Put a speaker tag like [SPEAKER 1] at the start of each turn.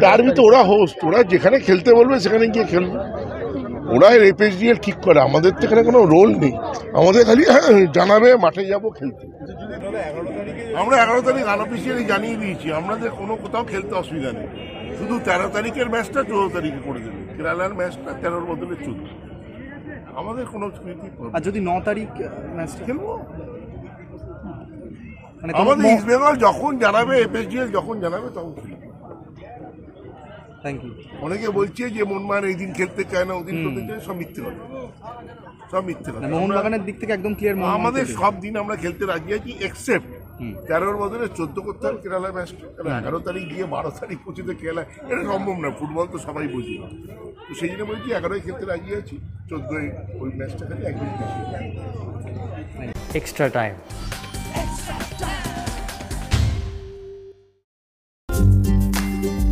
[SPEAKER 1] Derby
[SPEAKER 2] তো ওরা host ওরা যেখানে খেলতে বলবে সেখানে গিয়ে খেলবে। ওরা এপিএসডিএল ঠিক করে আমাদের তো এখানে কোনো রোল নেই। আমাদের খালি জানাবে মাঠে যাব খেলতে। আমরা এগারো তারিখ আনঅফিসিয়ালি জানিয়ে দিয়েছি আমাদের কোনো কোথাও খেলতে অসুবিধা নেই। শুধু তেরো তারিখের ম্যাচটা চোদ্দ তারিখে করে দেবে। কেরালার ম্যাচটা তেরোর বদলে চোদ্দ। আমাদের কোনো
[SPEAKER 3] আর যদি ন তারিখ ম্যাচটা
[SPEAKER 2] খেলব?
[SPEAKER 3] কোনো
[SPEAKER 2] আমাদের
[SPEAKER 3] ম-
[SPEAKER 2] ইস্ট বেঙ্গল যখন জানাবে এপিএসডিএল যখন জানাবে তখন খেলবে
[SPEAKER 3] থ্যাংক ইউ
[SPEAKER 2] অনেকে বলছে যে মনমান এই দিন খেলতে চায় না ওদিন খেলতে চায় সব মিথ্যে কথা। সব মিথ্যে কথা।
[SPEAKER 3] মোহনবাগানের দিক থেকে একদম ক্লিয়ার
[SPEAKER 2] আমাদের সব দিন আমরা খেলতে রাজি আছি এক্সেপ্ট তেরোর বদলে চোদ্দ করতে হবে কেরালা ম্যাচটা কারণ এগারো তারিখ গিয়ে বারো তারিখ পৌঁছতে খেলা এটা সম্ভব না ফুটবল তো সবাই বুঝি। তো সেই জন্য বলছি এগারোই খেলতে রাজি আছি চোদ্দোই ওই ম্যাচটা খালি একদিন বেশি
[SPEAKER 4] extra